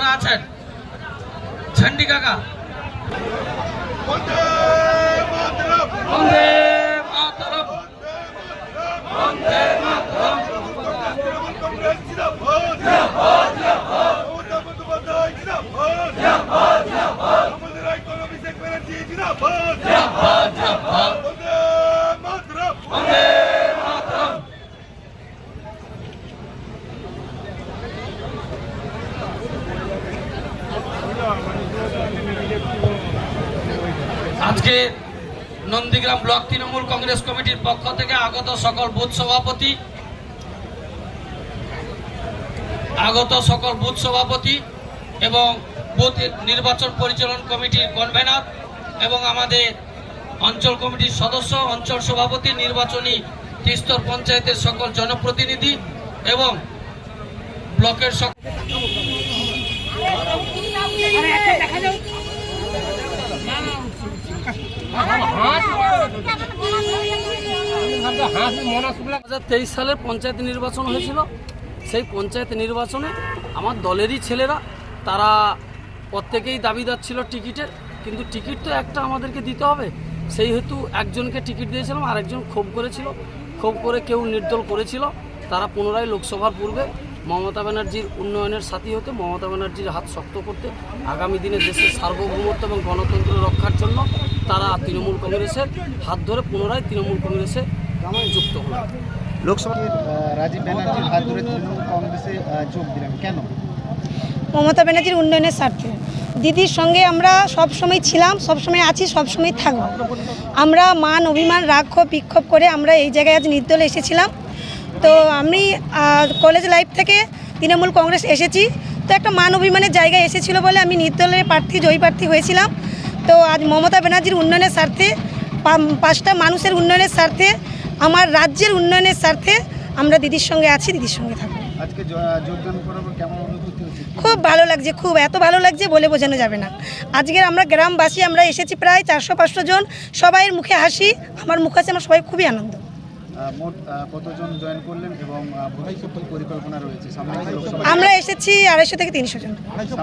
যারা আছেন ঝান্ডি কাকা। বন্দে আজকে নন্দীগ্রাম ব্লক তৃণমূল কংগ্রেস কমিটির পক্ষ থেকে আগত সকল বুথ সভাপতি, আগত সকল বুথ সভাপতি এবং বুথ নির্বাচন পরিচালন কমিটির কনভেনার এবং আমাদের অঞ্চল কমিটির সদস্য, অঞ্চল সভাপতি, নির্বাচনী ত্রিস্তর পঞ্চায়েতের সকল জনপ্রতিনিধি এবং ব্লকের সকল তেইশ সালের পঞ্চায়েত নির্বাচন হয়েছিল। সেই পঞ্চায়েত নির্বাচনে আমার দলেরই ছেলেরা, তারা প্রত্যেকেই দাবিদার ছিল টিকিটের, কিন্তু টিকিট তো একটা আমাদেরকে দিতে হবে। সেই হেতু একজনকে টিকিট দিয়েছিলাম, আরেকজন ক্ষোভ করেছিল। ক্ষোভ করে কেউ নির্দল করেছিল। তারা পুনরায় লোকসভার পূর্বে মমতা ব্যানার্জির উন্নয়নের সাথী হতে, মমতা ব্যানার্জির হাত শক্ত করতে, আগামী দিনে দেশের সার্বভৌমত্ব এবং গণতন্ত্র রক্ষার জন্য তৃণমূল কংগ্রেসের হাত ধরে পুনরায় তৃণমূল কংগ্রেসে যুক্ত হলো। লোকসভা রাজীব ব্যানার্জির হাত ধরে তৃণমূল কংগ্রেসে যোগ দিলেন কেন? মমতা ব্যানার্জির উন্নয়নের স্বার্থে। দিদির সঙ্গে আমরা সব সময় ছিলাম সব সময় আছি সব সময় থাকব। আমরা মান অভিমান রাগ ক্ষোভ বিক্ষোভ করে আমরা এই জায়গায় আজ নির্দলে এসেছিলাম। তো আমি কলেজ লাইফ থেকে তৃণমূল কংগ্রেস এসেছি। তো একটা মান অভিমানের জায়গায় এসেছিল বলে আমি নির্দলের প্রার্থী জয়ী প্রার্থী হয়েছিলাম। তো আজ মমতা ব্যানার্জির উন্নয়নের স্বার্থে পাঁচটা মানুষের উন্নয়নের স্বার্থে আমার রাজ্যের উন্নয়নের স্বার্থে আমরা দিদির সঙ্গে আছি দিদির সঙ্গে থাকব। খুব ভালো লাগছে খুব এত ভালো লাগছে বলে বোঝানো যাবে না। আজকের আমরা গ্রামবাসী আমরা এসেছি প্রায় চারশো পাঁচশো জন সবাইয়ের মুখে হাসি আমার মুখ আছে আমার সবাই খুবই আনন্দ। মোট কতজন জয়েন করলেন এবং পরিকল্পনা রয়েছে? আমরা এসেছি আড়াইশো থেকে তিনশো জন।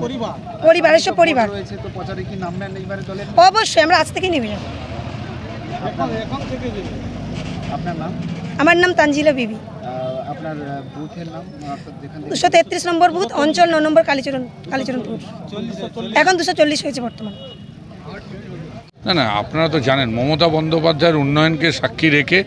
পরিবার। পরিবার আড়াইশো পরিবার। রয়েছে? তো প্রচারে কি নামবেন এইবারে দলের? অবশ্যই আমরা আজ থেকেই নেমে যাব। আপনার নাম? আমার নাম তানজিলা বিবি। আপনার বুথের নাম? দুশো তেত্রিশ নম্বর বুথ অঞ্চল ন নম্বর কালীচরণ কালীচরণপুর। এখন দুশো চল্লিশ হয়েছে বর্তমান। না না, আপনারা তো জানেন, মমতা বন্দ্যোপাধ্যায়ের উন্নয়নকে সাক্ষী রেখে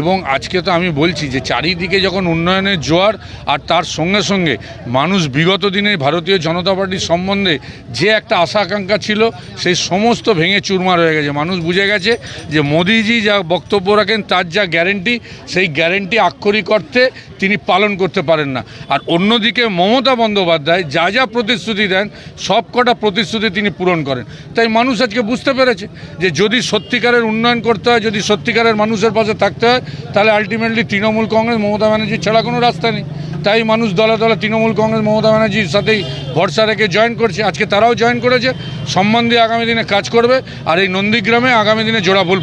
এবং আজকে তো আমি বলছি যে চারিদিকে যখন উন্নয়নের জোয়ার আর তার সঙ্গে সঙ্গে মানুষ বিগত দিনে ভারতীয় জনতা পার্টির সম্বন্ধে যে একটা আশা আকাঙ্ক্ষা ছিল, সেই সমস্ত ভেঙে চুরমার হয়ে গেছে। মানুষ বুঝে গেছে যে মোদিজি যা বক্তব্য রাখেন, তার যা গ্যারেন্টি সেই গ্যারেন্টি আক্ষরিক অর্থে তিনি পালন করতে পারেন না। আর অন্যদিকে মমতা বন্দ্যোপাধ্যায় যা যা প্রতিশ্রুতি দেন, সব কটা প্রতিশ্রুতি তিনি পূরণ করেন। তাই মানুষ আজকে বুঝতে পেরেছে যে যদি সত্যিকারের উন্নয়ন করতে হয়, যদি সত্যিকারের মানুষের পাশে থাকতে হয়, তাহলে আলটিমেটলি তৃণমূল কংগ্রেস, মমতা ব্যানার্জি ছাড়া কোনো রাস্তা নেই। তাই মানুষ দলে দলে তৃণমূল কংগ্রেস, মমতা ব্যানার্জির সাথেই ভরসা রেখে জয়েন করছে। আজকে তারাও জয়েন করেছে। সম্মান দিয়ে আগামী দিনে কাজ করবে। আর এই নন্দীগ্রামে আগামী দিনে জোড়া ফুল।